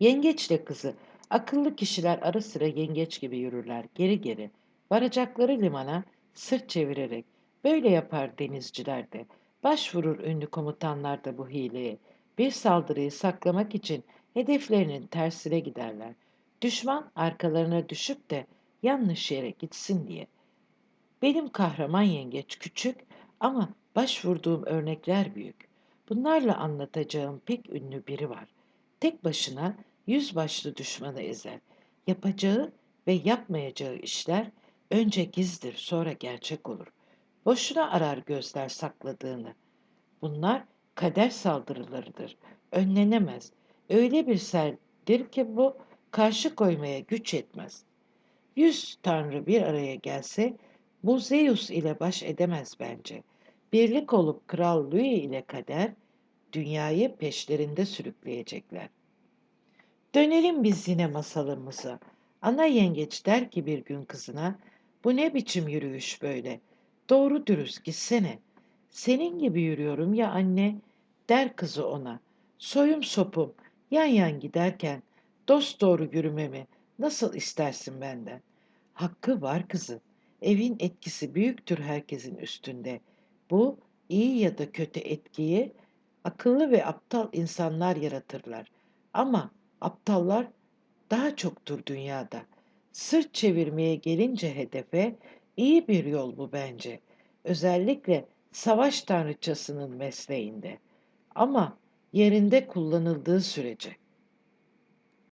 Yengeçle kızı. Akıllı kişiler ara sıra yengeç gibi yürürler, geri geri. Varacakları limana sırt çevirerek. Böyle yapar denizciler de. Başvurur ünlü komutanlar da bu hileye. Bir saldırıyı saklamak için hedeflerinin tersine giderler. Düşman arkalarına düşüp de yanlış yere gitsin diye. Benim kahraman yengeç küçük ama başvurduğum örnekler büyük. Bunlarla anlatacağım pek ünlü biri var. Tek başına yüzbaşlı düşmanı ezer. Yapacağı ve yapmayacağı işler önce gizdir sonra gerçek olur. Boşuna arar gözler sakladığını. Bunlar kader saldırılarıdır. Önlenemez. Öyle bir seldir ki bu karşı koymaya güç yetmez. Yüz tanrı bir araya gelse bu Zeus ile baş edemez bence. Birlik olup Kral Louis ile kader dünyayı peşlerinde sürükleyecekler. Dönelim biz yine masalımıza. Ana yengeç der ki bir gün kızına, bu ne biçim yürüyüş böyle? Doğru dürüst gitsene. Senin gibi yürüyorum ya anne, der kızı ona. Soyum sopum, yan yan giderken dost doğru yürümemi nasıl istersin benden? Hakkı var kızın. Evin etkisi büyüktür herkesin üstünde. Bu iyi ya da kötü etkiyi akıllı ve aptal insanlar yaratırlar. Ama aptallar daha çoktur dünyada. Sırt çevirmeye gelince hedefe iyi bir yol bu bence. Özellikle savaş tanrıçasının mesleğinde. Ama yerinde kullanıldığı sürece.